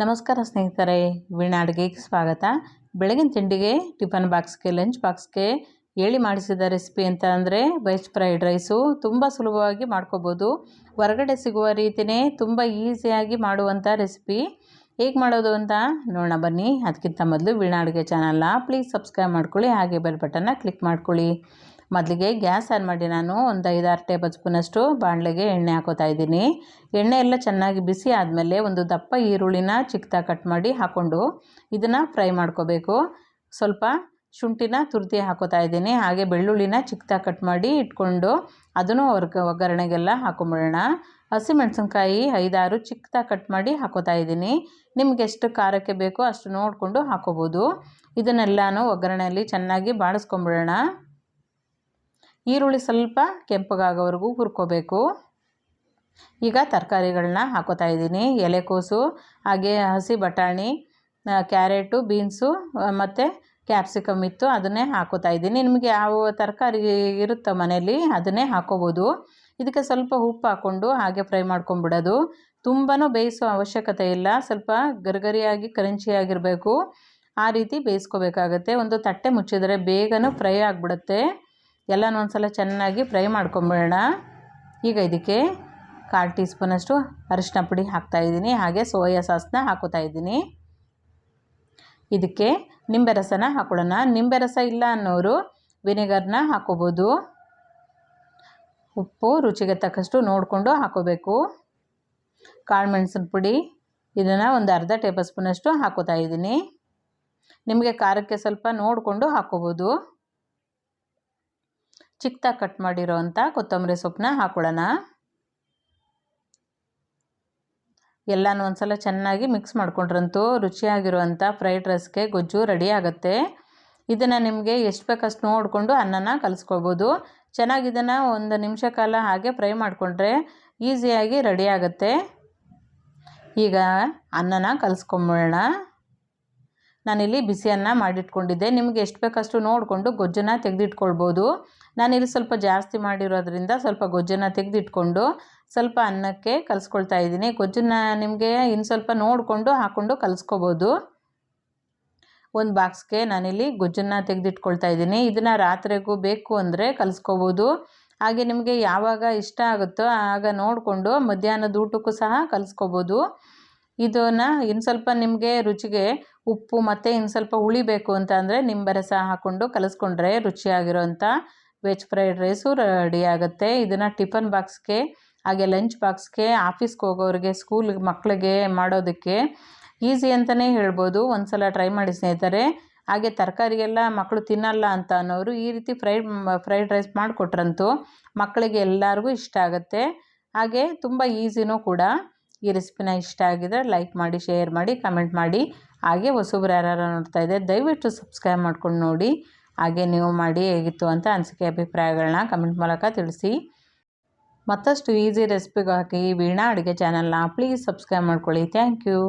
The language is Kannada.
ನಮಸ್ಕಾರ ಸ್ನೇಹಿತರೆ ವೀಣಾ ಅಡುಗೆಗೆ ಸ್ವಾಗತ. ಬೆಳಗಿನ ತಿಂಡಿಗೆ, ಟಿಫನ್ ಬಾಕ್ಸ್ಗೆ, ಲಂಚ್ ಬಾಕ್ಸ್ಗೆ ಹೇಳಿ ಮಾಡಿಸಿದ ರೆಸಿಪಿ ಅಂತ ಅಂದರೆ ವೆಜ್ ಫ್ರೈಡ್ ರೈಸು. ತುಂಬ ಸುಲಭವಾಗಿ ಮಾಡ್ಕೋಬೋದು. ಹೊರಗಡೆ ಸಿಗುವ ರೀತಿಯೇ ತುಂಬ ಈಸಿಯಾಗಿ ಮಾಡುವಂಥ ರೆಸಿಪಿ. ಹೇಗೆ ಮಾಡೋದು ಅಂತ ನೋಡೋಣ ಬನ್ನಿ. ಅದಕ್ಕಿಂತ ಮೊದಲು ವೀಣಾ ಅಡುಗೆ ಚಾನಲ್ನ ಪ್ಲೀಸ್ ಸಬ್ಸ್ಕ್ರೈಬ್ ಮಾಡ್ಕೊಳ್ಳಿ. ಹಾಗೆ ಬೆಲ್ ಬಟನ್ನ ಕ್ಲಿಕ್ ಮಾಡ್ಕೊಳ್ಳಿ. ಮೊದಲಿಗೆ ಗ್ಯಾಸ್ ಆನ್ ಮಾಡಿ ನಾನು ಒಂದು ಐದಾರು ಟೇಬಲ್ ಸ್ಪೂನಷ್ಟು ಬಾಣಲೆಗೆ ಎಣ್ಣೆ ಹಾಕೋತಾ ಇದ್ದೀನಿ. ಎಣ್ಣೆ ಎಲ್ಲ ಚೆನ್ನಾಗಿ ಬಿಸಿ ಆದಮೇಲೆ ಒಂದು ದಪ್ಪ ಈರುಳ್ಳಿನ ಚಿಕ್ಕದಾಗಿ ಕಟ್ ಮಾಡಿ ಹಾಕ್ಕೊಂಡು ಇದನ್ನು ಫ್ರೈ ಮಾಡ್ಕೋಬೇಕು. ಸ್ವಲ್ಪ ಶುಂಠಿನ ತುರ್ತಿ ಹಾಕೋತಾ ಇದ್ದೀನಿ. ಹಾಗೆ ಬೆಳ್ಳುಳ್ಳಿನ ಚಿಕ್ಕದಾಗಿ ಕಟ್ ಮಾಡಿ ಇಟ್ಕೊಂಡು ಅದನ್ನು ಒರ್ಗ ಒಗ್ಗರಣೆಗೆಲ್ಲ ಹಾಕೊಂಬಿಡೋಣ. ಹಸಿಮೆಣಸಿನ್ಕಾಯಿ ಐದಾರು ಚಿಕ್ಕದಾಗಿ ಕಟ್ ಮಾಡಿ ಹಾಕೋತಾ ಇದ್ದೀನಿ. ನಿಮ್ಗೆ ಎಷ್ಟು ಖಾರಕ್ಕೆ ಬೇಕೋ ಅಷ್ಟು ನೋಡಿಕೊಂಡು ಹಾಕೋಬೋದು. ಇದನ್ನೆಲ್ಲನೂ ಒಗ್ಗರಣೆಯಲ್ಲಿ ಚೆನ್ನಾಗಿ ಬಾಡಿಸ್ಕೊಂಬಿಡೋಣ ಈರುಳ್ಳಿ ಸ್ವಲ್ಪ ಕೆಂಪಗಾಗೋವರೆಗೂ ಹುರ್ಕೋಬೇಕು. ಈಗ ತರಕಾರಿಗಳನ್ನ ಹಾಕೋತಾ ಇದ್ದೀನಿ. ಎಲೆಕೋಸು ಹಾಗೆ ಹಸಿ ಬಟಾಣಿ ಕ್ಯಾರೆಟು, ಬೀನ್ಸು ಮತ್ತು ಕ್ಯಾಪ್ಸಿಕಮ್ ಇತ್ತು, ಅದನ್ನೇ ಹಾಕೋತಾ ಇದ್ದೀನಿ. ನಿಮಗೆ ಯಾವ ತರಕಾರಿ ಇರುತ್ತೋ ಮನೇಲಿ ಅದನ್ನೇ ಹಾಕೋಬೋದು. ಇದಕ್ಕೆ ಸ್ವಲ್ಪ ಉಪ್ಪು ಹಾಕ್ಕೊಂಡು ಹಾಗೆ ಫ್ರೈ ಮಾಡ್ಕೊಂಬಿಡೋದು. ತುಂಬಾ ಬೇಯಿಸೋ ಅವಶ್ಯಕತೆ ಇಲ್ಲ. ಸ್ವಲ್ಪ ಗರಿಗರಿಯಾಗಿ, ಕರಂಚಿಯಾಗಿರಬೇಕು. ಆ ರೀತಿ ಬೇಯಿಸ್ಕೋಬೇಕಾಗತ್ತೆ. ಒಂದು ತಟ್ಟೆ ಮುಚ್ಚಿದರೆ ಬೇಗನೂ ಫ್ರೈ ಆಗಿಬಿಡುತ್ತೆ. ಎಲ್ಲನೂ ಒಂದು ಸಲ ಚೆನ್ನಾಗಿ ಫ್ರೈ ಮಾಡ್ಕೊಂಬಿಡೋಣ. ಈಗ ಇದಕ್ಕೆ ಕಾಲು ಟೀ ಸ್ಪೂನಷ್ಟು ಅರಿಶಿನ ಪುಡಿ ಹಾಕ್ತಾಯಿದ್ದೀನಿ ಹಾಗೆ ಸೋಯಾ ಸಾಸನ್ನ ಹಾಕೋತಾ ಇದ್ದೀನಿ. ಇದಕ್ಕೆ ನಿಂಬೆ ರಸನ ಹಾಕೊಳ್ಳೋಣ. ನಿಂಬೆ ರಸ ಇಲ್ಲ ಅನ್ನೋರು ವಿನೆಗರ್ನ ಹಾಕೋಬೋದು. ಉಪ್ಪು ರುಚಿಗೆ ತಕ್ಕಷ್ಟು ನೋಡಿಕೊಂಡು ಹಾಕೋಬೇಕು. ಕಾಳು ಮೆಣಸಿನ ಪುಡಿ ಇದನ್ನು ಒಂದು ಅರ್ಧ ಟೇಬಲ್ ಸ್ಪೂನಷ್ಟು ಹಾಕೋತಾ ಇದ್ದೀನಿ. ನಿಮಗೆ ಖಾರಕ್ಕೆ ಸ್ವಲ್ಪ ನೋಡಿಕೊಂಡು ಹಾಕೋಬೋದು. ಚಿಕ್ಕದಾಗಿ ಕಟ್ ಮಾಡಿರೋವಂಥ ಕೊತ್ತಂಬರಿ ಸೊಪ್ಪನ್ನ ಹಾಕೊಳ್ಳೋಣ. ಎಲ್ಲನೂ ಒಂದು ಸಲ ಚೆನ್ನಾಗಿ ಮಿಕ್ಸ್ ಮಾಡ್ಕೊಂಡ್ರಂತೂ ರುಚಿಯಾಗಿರುವಂಥ ಫ್ರೈಡ್ ರೈಸ್ಗೆ ಗೊಜ್ಜು ರೆಡಿ ಆಗುತ್ತೆ. ಇದನ್ನು ನಿಮಗೆ ಎಷ್ಟು ಬೇಕಷ್ಟು ನೋಡಿಕೊಂಡು ಅನ್ನನ ಕಲಿಸ್ಕೊಬೋದು. ಚೆನ್ನಾಗಿ ಇದನ್ನು ಒಂದು ನಿಮಿಷ ಕಾಲ ಹಾಗೆ ಫ್ರೈ ಮಾಡಿಕೊಂಡ್ರೆ ಈಸಿಯಾಗಿ ರೆಡಿ ಆಗುತ್ತೆ. ಈಗ ಅನ್ನನ ಕಲಿಸ್ಕೊಂಬಿಡೋಣ ನಾನಿಲ್ಲಿ ಬಿಸಿಯನ್ನು ಮಾಡಿಟ್ಕೊಂಡಿದ್ದೆ. ನಿಮಗೆ ಎಷ್ಟು ಬೇಕಷ್ಟು ನೋಡಿಕೊಂಡು ಗೊಜ್ಜನ್ನು ತೆಗೆದಿಟ್ಕೊಳ್ಬೋದು. ನಾನಿಲ್ಲಿ ಸ್ವಲ್ಪ ಜಾಸ್ತಿ ಮಾಡಿರೋದ್ರಿಂದ ಸ್ವಲ್ಪ ಗೊಜ್ಜನ್ನು ತೆಗೆದಿಟ್ಕೊಂಡು ಸ್ವಲ್ಪ ಅನ್ನಕ್ಕೆ ಕಲಿಸ್ಕೊಳ್ತಾ ಇದ್ದೀನಿ. ಗೊಜ್ಜನ್ನು ನಿಮಗೆ ಇನ್ನು ಸ್ವಲ್ಪ ನೋಡಿಕೊಂಡು ಹಾಕ್ಕೊಂಡು ಕಲಿಸ್ಕೋಬೋದು. ಒಂದು ಬಾಕ್ಸ್ಗೆ ನಾನಿಲ್ಲಿ ಗೊಜ್ಜನ್ನು ತೆಗೆದಿಟ್ಕೊಳ್ತಾ ಇದ್ದೀನಿ. ಇದನ್ನು ರಾತ್ರಿಗೂ ಬೇಕು ಅಂದರೆ ಕಲಿಸ್ಕೋಬೋದು. ಹಾಗೆ ನಿಮಗೆ ಯಾವಾಗ ಇಷ್ಟ ಆಗುತ್ತೋ ಆಗ ನೋಡಿಕೊಂಡು ಮಧ್ಯಾಹ್ನದ ಊಟಕ್ಕೂ ಸಹ ಕಲಿಸ್ಕೋಬೋದು. ಇದನ್ನು ಇನ್ನು ಸ್ವಲ್ಪ ನಿಮಗೆ ರುಚಿಗೆ ಉಪ್ಪು ಮತ್ತು ಇನ್ನು ಸ್ವಲ್ಪ ಉಳಿಬೇಕು ಅಂತ ಅಂದರೆ ನಿಂಬೆ ರಸ ಹಾಕ್ಕೊಂಡು ಕಲಿಸ್ಕೊಂಡ್ರೆ ರುಚಿಯಾಗಿರೋಂಥ ವೆಜ್ ಫ್ರೈಡ್ ರೈಸು ರೆಡಿ ಆಗುತ್ತೆ. ಇದನ್ನು ಟಿಫನ್ ಬಾಕ್ಸ್ಗೆ ಹಾಗೆ ಲಂಚ್ ಬಾಕ್ಸ್ಗೆ ಆಫೀಸ್ಗೆ ಹೋಗೋರಿಗೆ, ಸ್ಕೂಲ್ ಮಕ್ಕಳಿಗೆ ಮಾಡೋದಕ್ಕೆ ಈಸಿ ಅಂತಲೇ ಹೇಳ್ಬೋದು. ಒಂದು ಸಲ ಟ್ರೈ ಮಾಡಿ ಸ್ನೇಹಿತರೆ. ಹಾಗೆ ತರಕಾರಿ ಎಲ್ಲ ಮಕ್ಕಳು ತಿನ್ನಲ್ಲ ಅಂತ ಅನ್ನೋರು ಈ ರೀತಿ ಫ್ರೈಡ್ ಫ್ರೈಡ್ ರೈಸ್ ಮಾಡಿಕೊಟ್ರಂತೂ ಮಕ್ಕಳಿಗೆ ಎಲ್ಲರಿಗೂ ಇಷ್ಟ ಆಗುತ್ತೆ. ಹಾಗೆ ತುಂಬ ಈಸಿನೂ ಕೂಡ. ಈ ರೆಸಿಪಿನ ಇಷ್ಟ ಆಗಿದ್ರೆ ಲೈಕ್ ಮಾಡಿ ಶೇರ್ ಮಾಡಿ ಕಮೆಂಟ್ ಮಾಡಿ. ಹಾಗೆ ಹೊಸಬ್ರು ಯಾರು ನೋಡ್ತಾ ಇದೆ ದಯವಿಟ್ಟು ಸಬ್ಸ್ಕ್ರೈಬ್ ಮಾಡ್ಕೊಂಡು ನೋಡಿ. ಹಾಗೆ ನೀವು ಮಾಡಿ ಹೇಗಿತ್ತು ಅಂತ ಅನಿಸಿಕೆ ಅಭಿಪ್ರಾಯಗಳನ್ನ ಕಮೆಂಟ್ ಮೂಲಕ ತಿಳಿಸಿ. ಮತ್ತಷ್ಟು ಈಸಿ ರೆಸಿಪಿಗಾಗಿ ವೀಣಾ ಅಡುಗೆ ಚಾನಲ್ನ ಪ್ಲೀಸ್ ಸಬ್ಸ್ಕ್ರೈಬ್ ಮಾಡ್ಕೊಳ್ಳಿ. Thank you